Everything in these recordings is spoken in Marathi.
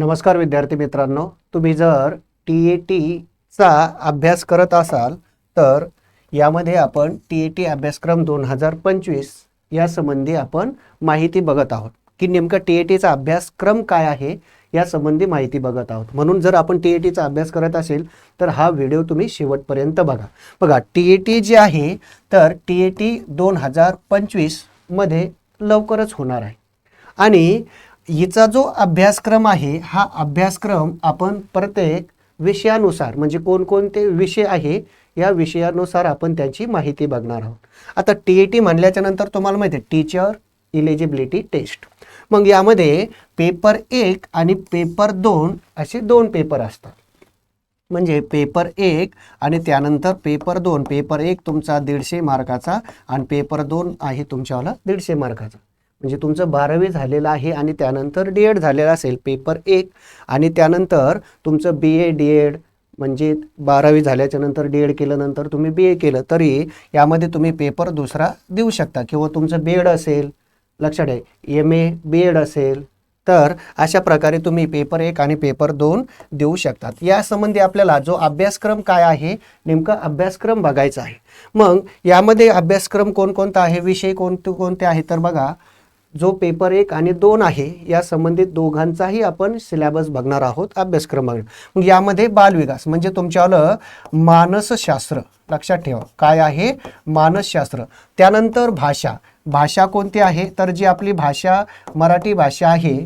नमस्कार विद्यार्थी मित्रांनो तुम्ही जर टी ए टीचा अभ्यास करत असाल तर यामध्ये आपण टी ए टी अभ्यासक्रम दोन हजार पंचवीस या संबंधी आपण माहिती बघत आहोत. की नेमकं टी ए टीचा अभ्यासक्रम काय आहे या संबंधी माहिती बघत आहोत. म्हणून जर आपण टी ए टीचा अभ्यास करत असेल तर हा व्हिडिओ तुम्ही शेवटपर्यंत बघा. बघा टी ए टी जे आहे तर टी ए टी दोन हजार पंचवीसमध्ये लवकरच होणार आहे. आणि हिचा जो अभ्यासक्रम आहे हा अभ्यासक्रम आपण प्रत्येक विषयानुसार म्हणजे कोणकोणते विषय आहे या विषयानुसार आपण त्याची माहिती बघणार आहोत. आता टी ए टी म्हणल्याच्या नंतर तुम्हाला माहिती आहे टीचर इलिजिबिलिटी टेस्ट मग यामध्ये पेपर एक आणि पेपर दोन असे दोन पेपर असतात. म्हणजे पेपर एक आणि त्यानंतर पेपर दोन. पेपर एक तुमचा दीडशे मार्काचा आणि पेपर दोन आहे तुमच्यावाला दीडशे मार्काचा. म्हणजे तुमचं बारावी झालेलं आहे आणि त्यानंतर डी एड झालेलं असेल पेपर एक. आणि त्यानंतर तुमचं बी ए डी एड म्हणजे बारावी झाल्याच्यानंतर डी एड केल्यानंतर तुम्ही बी ए केलं तरी यामध्ये तुम्ही पेपर दुसरा देऊ शकता किंवा तुमचं बी एड असेल लक्षात आहे एम ए बी एड असेल तर अशा प्रकारे तुम्ही पेपर एक आणि पेपर दोन देऊ शकतात. यासंबंधी आपल्याला जो अभ्यासक्रम काय आहे नेमका अभ्यासक्रम बघायचा आहे. मग यामध्ये अभ्यासक्रम कोणकोणता आहे विषय कोणते कोणते आहे तर बघा जो पेपर एक आणि दोन आहे या संबंधित दोघांचाही आपण सिलेबस बघणार आहोत अभ्यासक्रम बघणार. मग यामध्ये बालविकास म्हणजे तुमच्यावालं मानसशास्त्र लक्षात ठेवा काय आहे मानसशास्त्र? त्यानंतर भाषा. भाषा कोणती आहे? तर जी आपली भाषा मराठी भाषा आहे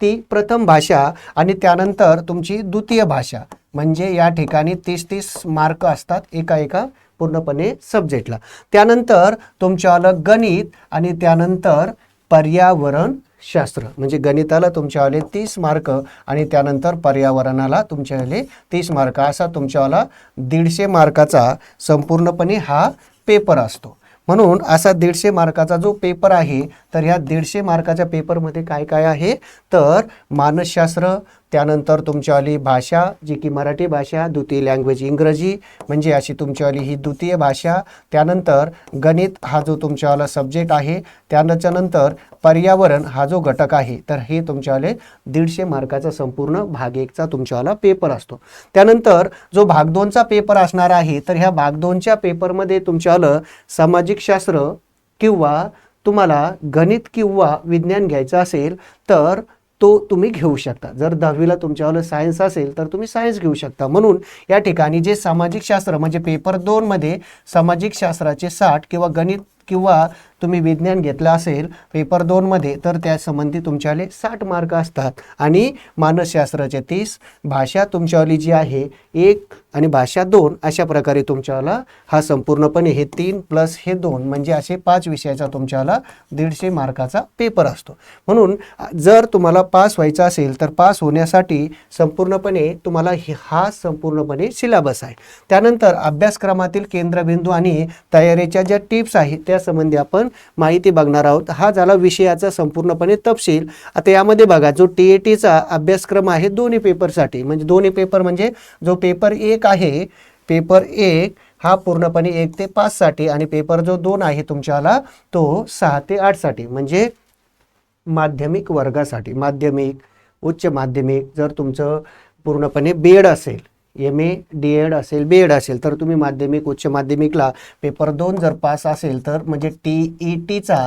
ती प्रथम भाषा आणि त्यानंतर तुमची द्वितीय भाषा. म्हणजे या ठिकाणी तीस तीस मार्क असतात एका एका पूर्णपणे सब्जेक्टला त्यानंतर तुमच्यावालं गणित आणि त्यानंतर पर्यावरण शास्त्र. म्हणजे गणिताला तुमच्यावाले तीस मार्क आणि त्यानंतर पर्यावरणाला तुमच्यावाले तीस मार्क. असा तुमच्यावाला दीडशे मार्काचा संपूर्णपणे हा पेपर असतो. म्हणून असा दीडशे मार्काचा जो पेपर आहे तर ह्या दीडशे मार्काच्या पेपरमध्ये काय काय आहे? तर मानसशास्त्र त्यानंतर तुमच्यावाली भाषा जी की मराठी भाषा द्वितीय लँग्वेज इंग्रजी म्हणजे अशी तुमच्यावाली ही द्वितीय भाषा. त्यानंतर गणित हा जो तुमच्यावाला सब्जेक्ट आहे त्याच्यानंतर पर्यावरण हा जो घटक आहे तर हे तुमच्यावाले दीडशे मार्काचा संपूर्ण भाग एकचा तुमच्यावाला पेपर असतो. त्यानंतर जो भाग दोनचा पेपर असणार आहे तर ह्या भाग दोनच्या पेपरमध्ये तुमच्यावालं सामाजिक शास्त्र किंवा तुम्हाला गणित किंवा विज्ञान घ्यायचं असेल तर तो तुम्ही घेऊ शकता. जर दहावीला तुमच्यावालं सायन्स असेल तर तुम्ही सायन्स घेऊ शकता. म्हणून या ठिकाणी जे सामाजिक शास्त्र म्हणजे पेपर दोनमध्ये सामाजिक शास्त्राचे साठ किंवा गणित किंवा तुम्ही विज्ञान घेतलं असेल पेपर दोनमध्ये तर त्या संबंधी तुमच्यावाले साठ मार्क असतात. आणि मानसशास्त्राचे तीस भाषा तुमच्यावाली जी आहे एक आणि भाषा दोन अशा प्रकारे तुमच्यावाला हा संपूर्णपणे हे तीन प्लस हे दोन म्हणजे असे पाच विषयाचा तुमच्यावाला दीडशे मार्काचा पेपर असतो. म्हणून जर तुम्हाला पास व्हायचा असेल तर पास होण्यासाठी संपूर्णपणे तुम्हाला हे- हा संपूर्णपणे सिलेबस आहे. त्यानंतर अभ्यासक्रमातील केंद्रबिंदू आणि तयारीच्या ज्या टिप्स आहेत त्यासंबंधी आपण माहिती बघणार आहोत. हा झाला विषयाचा संपूर्णपणे तपशील. आता यामध्ये बघा जो टी ए टीचा अभ्यासक्रम आहे दोन्ही पेपरसाठी म्हणजे दोन्ही पेपर म्हणजे जो पेपर एक आहे पेपर एक हा पूर्णपणे एक ते पाचसाठी आणि पेपर जो दोन आहे तुमच्याला तो सहा ते आठसाठी म्हणजे माध्यमिक वर्गासाठी माध्यमिक उच्च माध्यमिक जर तुमचं पूर्णपणे बेड असेल एम ए डी एड असेल बी एड असेल तर तुम्ही माध्यमिक उच्च माध्यमिकला पेपर दोन जर पास असेल तर म्हणजे टी ई टीचा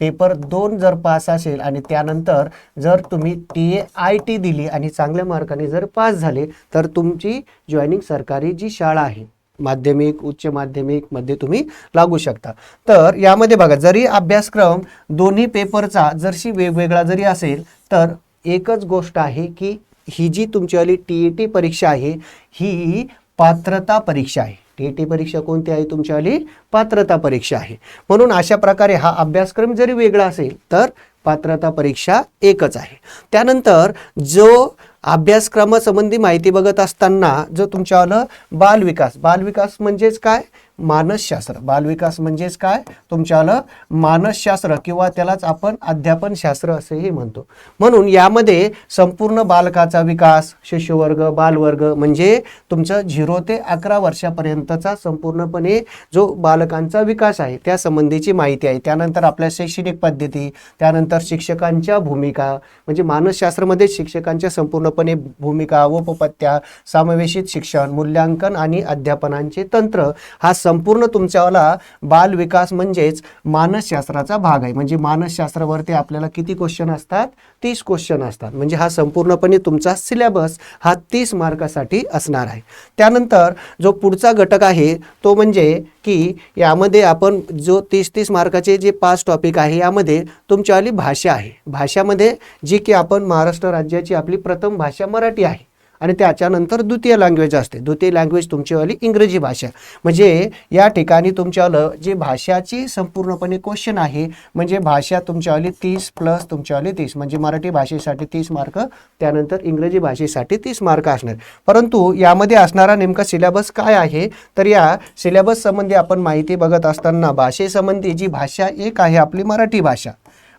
पेपर दोन जर पास असेल आणि त्यानंतर जर तुम्ही टी ए आय टी दिली आणि चांगल्या मार्काने जर पास झाले तर तुमची जॉईनिंग सरकारी जी शाळा आहे माध्यमिक उच्च माध्यमिकमध्ये तुम्ही लागू शकता. तर यामध्ये बघा जरी अभ्यासक्रम दोन्ही पेपरचा जरशी वेगवेगळा जरी असेल तर एकच गोष्ट आहे की ही जी तुमचीवाली टी ई टी परीक्षा आहे ही पात्रता परीक्षा आहे. टी ई टी परीक्षा कोणती आहे? तुमच्यावाली पात्रता परीक्षा आहे. म्हणून अशा प्रकारे हा अभ्यासक्रम जरी वेगळा असेल तर पात्रता परीक्षा एकच आहे. त्यानंतर जो अभ्यासक्रमासंबंधी माहिती बघत असताना जो तुमच्यावालं बालविकास बालविकास म्हणजेच काय? मानसशास्त्र. बालविकास म्हणजेच काय? तुमच्याला मानसशास्त्र किंवा त्यालाच आपण अध्यापन शास्त्र असेही म्हणतो. म्हणून यामध्ये संपूर्ण बालकाचा विकास शिष्यवर्ग बालवर्ग म्हणजे तुमचं झिरो ते अकरा वर्षापर्यंतचा संपूर्णपणे जो बालकांचा विकास आहे त्या संबंधीची माहिती आहे. त्यानंतर आपल्या शैक्षणिक पद्धती त्यानंतर शिक्षकांच्या भूमिका म्हणजे मानसशास्त्रामध्ये शिक्षकांच्या संपूर्णपणे भूमिका उपपत्त्या समावेशित शिक्षण मूल्यांकन आणि अध्यापनांचे तंत्र हा संपूर्ण तुमच्यावाला बालविकास म्हणजेच मानसशास्त्राचा भाग आहे. म्हणजे मानसशास्त्रावरती आपल्याला किती क्वेश्चन असतात? तीस क्वेश्चन असतात. म्हणजे हा संपूर्णपणे तुमचा सिलेबस हा तीस मार्कासाठी असणार आहे. त्यानंतर जो पुढचा घटक आहे तो म्हणजे की यामध्ये आपण जो तीस तीस मार्काचे जे पाच टॉपिक आहे यामध्ये तुमच्यावाली भाषा आहे. भाषामध्ये जी की आपण महाराष्ट्र राज्याची आपली प्रथम भाषा मराठी आहे. आणि त्याच्यानंतर द्वितीय लँग्वेज असते. द्वितीय लँग्वेज तुमचीवाली इंग्रजी भाषा. म्हणजे या ठिकाणी तुमच्यावालं जे भाषाची संपूर्णपणे क्वेश्चन आहे म्हणजे भाषा तुमच्यावाली तीस प्लस तुमच्यावाली तीस. म्हणजे मराठी भाषेसाठी तीस मार्क त्यानंतर इंग्रजी भाषेसाठी तीस मार्क असणार. परंतु यामध्ये असणारा नेमका सिलेबस काय आहे? तर या सिलेबस संबंधी आपण माहिती बघत असताना भाषेसंबंधी जी भाषा एक आहे आपली मराठी भाषा.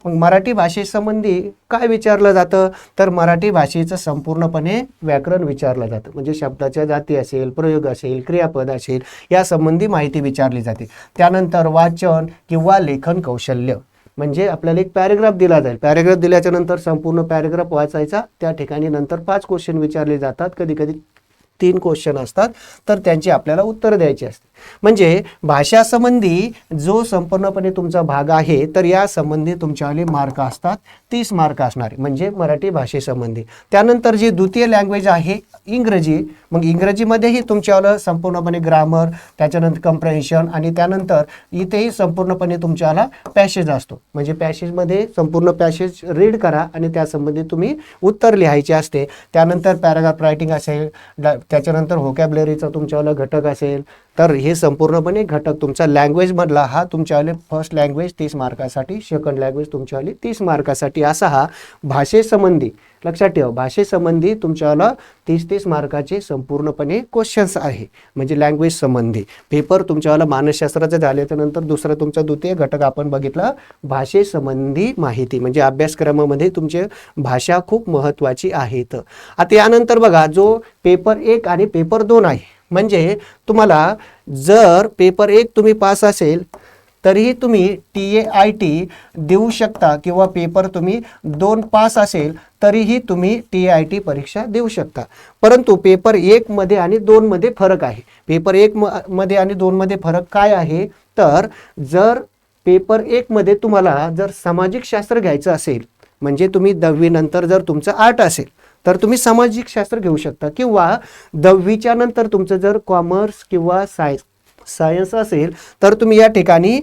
मग मराठी भाषेसंबंधी काय विचारलं जातं? तर मराठी भाषेचं संपूर्णपणे व्याकरण विचारलं जातं. म्हणजे शब्दाच्या जाती असेल प्रयोग असेल क्रियापद असेल यासंबंधी माहिती विचारली जाते. त्यानंतर वाचन किंवा लेखन कौशल्य. म्हणजे आपल्याला एक पॅरेग्राफ दिला जाईल. पॅरेग्राफ दिल्याच्या नंतर संपूर्ण पॅरेग्राफ वाचायचा. त्या ठिकाणी नंतर पाच क्वेश्चन विचारले जातात. कधी कधी तीन क्वेश्चन असतात तर त्यांची आपल्याला उत्तर द्यायची असते. म्हणजे भाषासंबंधी जो संपूर्णपणे तुमचा भाग आहे तर या संबंधी तुमच्यावाले मार्क असतात तीस मार्क असणारे. म्हणजे मराठी भाषेसंबंधी त्यानंतर जी द्वितीय लँग्वेज आहे इंग्रजी. मग इंग्रजीमध्येही तुमच्यावालं संपूर्णपणे ग्रामर त्याच्यानंतर कम्प्रेन्शन आणि त्यानंतर इथेही संपूर्णपणे तुमच्याला पॅसेज असतो. म्हणजे पॅसेजमध्ये संपूर्ण पॅसेज रीड करा आणि त्यासंबंधी तुम्ही उत्तर लिहायचे असते. त्यानंतर पॅराग्राफ रायटिंग असेल त्याच्यानंतर व्होकॅबलरीचा तुमच्यावाला घटक असेल तर हे संपूर्णपणे घटक तुमचा लँग्वेजमधला हा तुमच्यावाले फर्स्ट लँग्वेज तीस मार्कासाठी सेकंड लँग्वेज तुमच्यावाली तीस मार्कासाठी असा हा भाषेसंबंधी लक्षात ठेवा भाषेसंबंधी तुमच्यावाला तीस तीस मार्काचे संपूर्णपणे क्वेश्चन्स आहे. म्हणजे लँग्वेज संबंधी. पेपर तुमच्यावाला मानसशास्त्राचं झाल्याच्यानंतर दुसरा तुमचा द्वितीय घटक आपण बघितला भाषेसंबंधी माहिती. म्हणजे अभ्यासक्रमामध्ये तुमचे भाषा खूप महत्त्वाची आहेत. आता यानंतर बघा जो पेपर एक आणि पेपर दोन आहे. म्हणजे तुम्हाला जर पेपर एक तुम्ही पास असेल तरीही तुम्ही टी ए आय टी देऊ शकता किंवा पेपर तुम्ही दोन पास असेल तरीही तुम्ही टी ए आय टी परीक्षा देऊ शकता. परंतु पेपर एकमध्ये आणि दोनमध्ये फरक आहे. पेपर एक म- मध्ये आणि दोनमध्ये फरक काय आहे? तर जर पेपर एकमध्ये तुम्हाला जर सामाजिक शास्त्र घ्यायचं असेल म्हणजे तुम्ही दहावीनंतर जर तुमचं आर्ट असेल तर तुम्ही सामाजिक शास्त्र घेऊ शकता. किंवा दहावीच्या नंतर तुमचं जर कॉमर्स किंवा सायन्स सायन्स असेल तर तुम्ही या ठिकाणी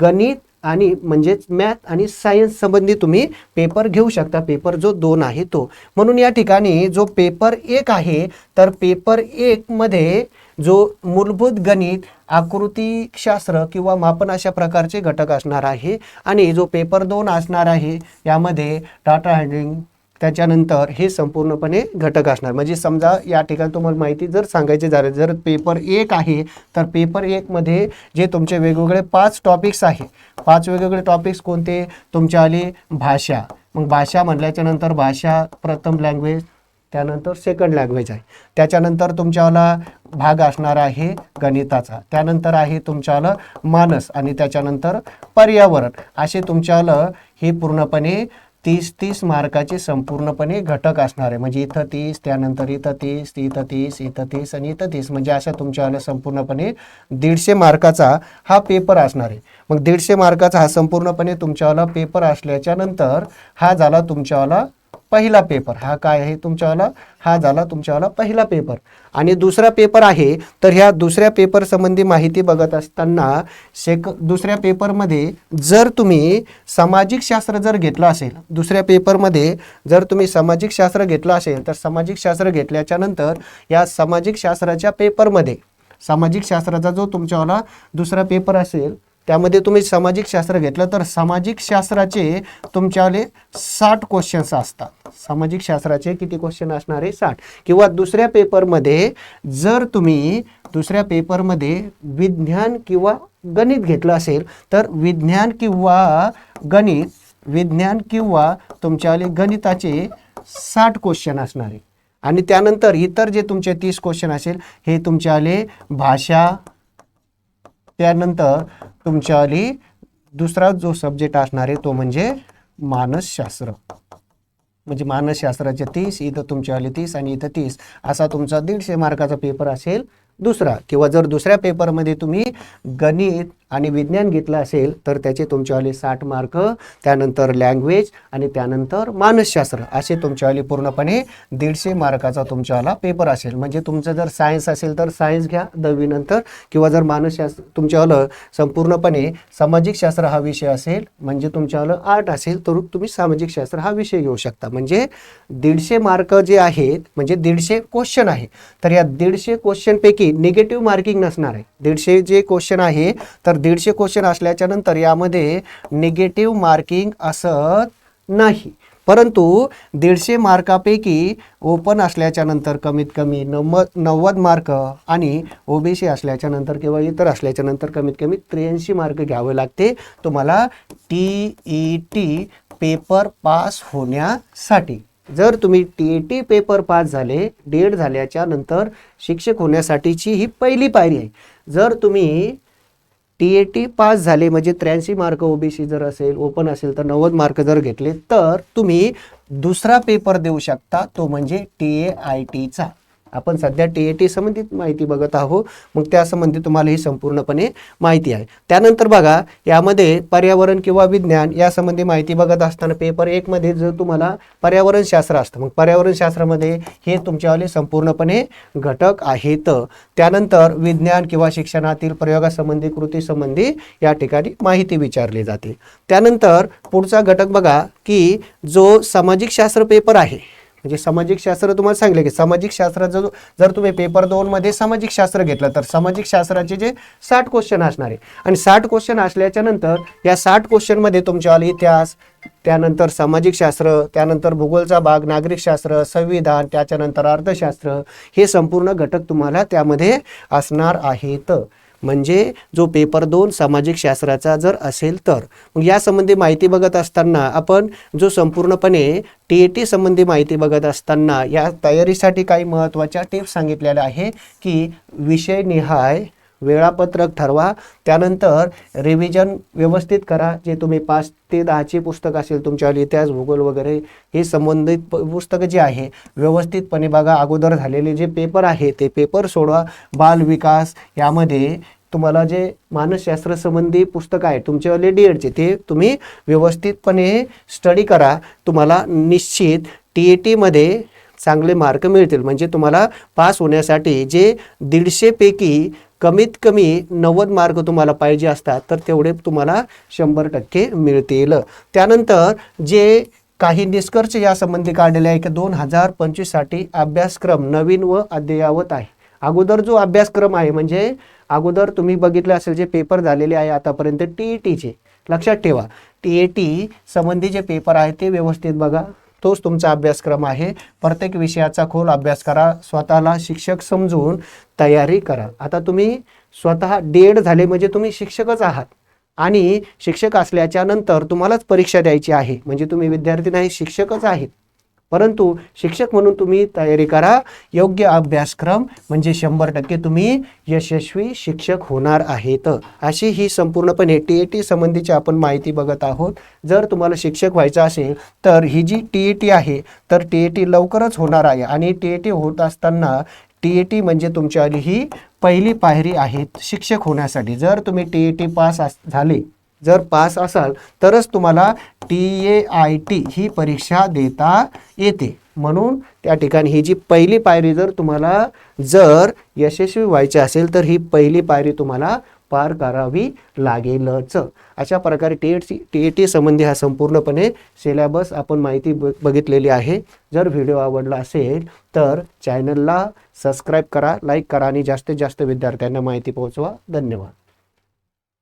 गणित आणि म्हणजेच मॅथ आणि सायन्स संबंधी तुम्ही पेपर घेऊ शकता. पेपर जो दोन आहे तो. म्हणून या ठिकाणी जो पेपर एक आहे तर पेपर एकमध्ये जो मूलभूत गणित आकृतीशास्त्र किंवा मापन अशा प्रकारचे घटक असणार आहे आणि जो पेपर दोन असणार आहे यामध्ये डाटा हँडलिंग त्याच्यानंतर हे संपूर्णपणे घटक असणार. म्हणजे समजा या ठिकाणी तुम्हाला माहिती जर सांगायचे झाले जर पेपर एक आहे तर पेपर एकमध्ये जे तुमचे वेगवेगळे पाच टॉपिक्स आहे पाच वेगवेगळे टॉपिक्स कोणते? तुमच्या आले भाषा. मग भाषा म्हटल्याच्या नंतर भाषा प्रथम लँग्वेज त्यानंतर सेकंड लँग्वेज आहे. त्याच्यानंतर तुमच्यावाला भाग असणार आहे गणिताचा. त्यानंतर आहे तुमच्याला मानस आणि त्याच्यानंतर पर्यावरण. असे तुमच्यावालं हे पूर्णपणे तीस तीस मार्काचे संपूर्णपणे घटक असणार आहे. म्हणजे इथं तीस त्यानंतर इथं तीस इथं तीस इथं तीस आणि इथं तीस. म्हणजे अशा तुमच्यावाला संपूर्णपणे दीडशे मार्काचा हा पेपर असणार आहे. मग दीडशे मार्काचा हा संपूर्णपणे तुमच्यावाला पेपर असल्याच्या नंतर हा झाला तुमच्यावाला पहिला पेपर. हा काय आहे? तुमच्यावाला हा झाला तुमच्यावाला पहिला पेपर. आणि दुसरा पेपर आहे तर ह्या दुसऱ्या पेपर संबंधी माहिती बघत असताना शेक दुसऱ्या पेपरमध्ये जर तुम्ही सामाजिक शास्त्र जर घेतलं असेल दुसऱ्या पेपरमध्ये जर तुम्ही सामाजिक शास्त्र घेतलं असेल तर सामाजिक शास्त्र घेतल्याच्या नंतर या सामाजिक शास्त्राच्या पेपरमध्ये सामाजिक शास्त्राचा जो तुमच्यावाला दुसरा पेपर असेल त्यामध्ये तुम्ही सामाजिक शास्त्र घेतलं तर सामाजिक शास्त्राचे तुमच्यावाले साठ क्वेश्चन्स असतात. सामाजिक शास्त्राचे किती क्वेश्चन असणार? आहे साठ. किंवा दुसऱ्या पेपरमध्ये जर तुम्ही दुसऱ्या पेपरमध्ये विज्ञान किंवा गणित घेतलं असेल तर विज्ञान किंवा गणित विज्ञान किंवा तुमच्यावाले गणिताचे साठ क्वेश्चन असणार. आहे आणि त्यानंतर इतर जे तुमचे तीस क्वेश्चन असेल हे तुमच्यावाले भाषा त्यानंतर तुमच्यावाली दुसरा जो सब्जेक्ट असणार आहे तो म्हणजे मानसशास्त्र. म्हणजे मानसशास्त्राचे तीस इथं तुमच्यावाले तीस आणि इथं तीस. असा तुमचा दीडशे मार्काचा पेपर असेल दुसरा. किंवा जर दुसऱ्या पेपरमध्ये तुम्ही गणित आणि विज्ञान घेतलं असेल तर त्याचे तुमच्यावाले साठ मार्क त्यानंतर लँग्वेज आणि त्यानंतर मानसशास्त्र असे तुमच्यावाले पूर्णपणे दीडशे मार्काचा तुमच्यावाला पेपर असेल. म्हणजे तुमचं जर सायन्स असेल तर सायन्स घ्या दहावीनंतर किंवा जर मानसशास्त्र तुमच्यावालं संपूर्णपणे सामाजिक शास्त्र हा विषय असेल म्हणजे तुमच्यावालं आर्ट असेल तर तुम्ही सामाजिक शास्त्र हा विषय घेऊ शकता. म्हणजे दीडशे मार्क जे आहेत म्हणजे दीडशे क्वेश्चन आहे. तर या दीडशे क्वेश्चनपैकी निगेटिव्ह मार्किंग नसणार आहे. दीडशे जे क्वेश्चन आहे तर दीडशे क्वेश्चन असल्याच्या नंतर यामध्ये निगेटिव्ह मार्किंग असत नाही. परंतु दीडशे मार्कापैकी ओपन असल्याच्या नंतर कमीत कमी नव्वद नव्वद मार्क आणि ओबीसी असल्याच्या नंतर किंवा इतर असल्याच्या नंतर कमीत कमी त्र्याऐंशी मार्क घ्यावे लागते. तुम्हाला T E T paper pass होण्यासाठी. जर तुम्ही T E T paper pass झाले डेड झाल्याच्यानंतर शिक्षक होण्यासाठीची ही पहिली पायरी आहे. जर तुम्ही टी ए टी पास झाले म्हणजे त्र्याऐंशी मार्क ओबीसी जर असेल ओपन असेल तर नव्वद मार्क जर घेतले तर तुम्ही दुसरा पेपर देऊ शकता तो म्हणजे टी ए आय टीचा आपण सध्या टी ए टी संबंधित माहिती बघत आहोत. मग त्या संबंधी तुम्हाला ही संपूर्णपणे माहिती आहे. त्यानंतर बघा यामध्ये पर्यावरण किंवा विज्ञान या संबंधी माहिती बघत असताना पेपर एकमध्ये जर तुम्हाला पर्यावरण शास्त्र असतं. मग पर्यावरण शास्त्रामध्ये हे तुमच्यावाले संपूर्णपणे घटक आहेत. त्यानंतर विज्ञान किंवा शिक्षणातील प्रयोगासंबंधी कृतीसंबंधी या ठिकाणी माहिती विचारली जाते. त्यानंतर पुढचा घटक बघा की जो सामाजिक शास्त्र पेपर आहे म्हणजे सामाजिक शास्त्र तुम्हाला सांगितलं की सामाजिक शास्त्राचा जो जर तुम्ही पेपर दोनमध्ये सामाजिक शास्त्र घेतलं तर सामाजिक शास्त्राचे जे साठ क्वेश्चन असणार आहे. आणि साठ क्वेश्चन असल्याच्या नंतर या साठ क्वेश्चनमध्ये तुमच्यावाला इतिहास त्यानंतर सामाजिक शास्त्र त्यानंतर भूगोलचा भाग नागरिक शास्त्र संविधान त्याच्यानंतर अर्थशास्त्र हे संपूर्ण घटक तुम्हाला त्यामध्ये असणार आहेत. म्हणजे जो पेपर दोन सामाजिक शास्त्राचा जर असेल तर. मग यासंबंधी माहिती बघत असताना आपण जो संपूर्णपणे टी ए टी संबंधी माहिती बघत असताना या तयारीसाठी काही महत्त्वाच्या टिप्स सांगितलेल्या आहे की विषय निहाय वेळापत्रक ठरवा. त्यानंतर रिव्हिजन व्यवस्थित करा. जे तुम्ही पाच ते दहाची पुस्तकं असेल तुमच्यावर इतिहास भूगोल वगैरे हे संबंधित प पुस्तकं जे आहे व्यवस्थितपणे बघा. अगोदर झालेले जे पेपर आहे ते पेपर सोडवा. बाल विकास यामध्ये तुम्हाला जे मानसशास्त्र संबंधी पुस्तकं आहे तुमच्यावाले डी एडचे ते तुम्ही व्यवस्थितपणे स्टडी करा. तुम्हाला निश्चित टी ए टीमध्ये चांगले मार्क मिळतील. म्हणजे तुम्हाला पास होण्यासाठी जे दीडशेपैकी कमीत कमी नव्वद मार्क तुम्हाला पाहिजे असतात तर तेवढे तुम्हाला शंभर टक्के मिळतील. त्यानंतर जे काही निष्कर्ष यासंबंधी काढलेले आहे की दोन हजार पंचवीससाठी अभ्यासक्रम नवीन व अद्ययावत आहे. अगोदर जो अभ्यासक्रम आहे म्हणजे अगोदर तुम्ही बघितलं असेल जे पेपर झालेले आहे आतापर्यंत टी ई टीचे लक्षात ठेवा टी ए टी संबंधी जे पेपर आहे ते व्यवस्थित बघा. तोच तुमचा अभ्यासक्रम आहे. प्रत्येक विषयाचा खोल अभ्यास करा. स्वतःला शिक्षक समजून तयारी करा. आता तुम्ही स्वतः डेड झाले म्हणजे तुम्ही शिक्षकच आहात. आणि शिक्षक असल्याच्या नंतर तुम्हालाच परीक्षा द्यायची आहे. म्हणजे तुम्ही विद्यार्थी नाही शिक्षकच आहेत. परंतु शिक्षक म्हणून तुम्ही तयारी करा. योग्य अभ्यासक्रम म्हणजे शंभर टक्के तुम्ही यशस्वी शिक्षक होणार आहेत. अशी ही संपूर्णपणे टी ए टी संबंधीची आपण माहिती बघत आहोत. जर तुम्हाला शिक्षक व्हायचं असेल तर ही जी टी ए टी आहे तर टी ए टी लवकरच होणार आहे. आणि टी ए टी होत असताना टी ए टी म्हणजे तुमच्या ही पहिली पायरी आहे शिक्षक होण्यासाठी. जर तुम्ही टी ए टी पास झाले जर पास असाल तरच तुम्हाला टी ए आय टी ही परीक्षा देता येते. म्हणून त्या ठिकाणी ही जी पहिली पायरी जर तुम्हाला जर यशस्वी व्हायची असेल तर ही पहिली पायरी तुम्हाला पार करावी लागेलच. अशा प्रकारे टी एट सी टी ए टी संबंधी हा संपूर्णपणे सिलेबस आपण माहिती ब बघितलेली आहे. जर व्हिडिओ आवडला असेल तर चॅनलला सबस्क्राईब करा लाईक करा आणि जास्तीत जास्त विद्यार्थ्यांना माहिती पोहोचवा. धन्यवाद.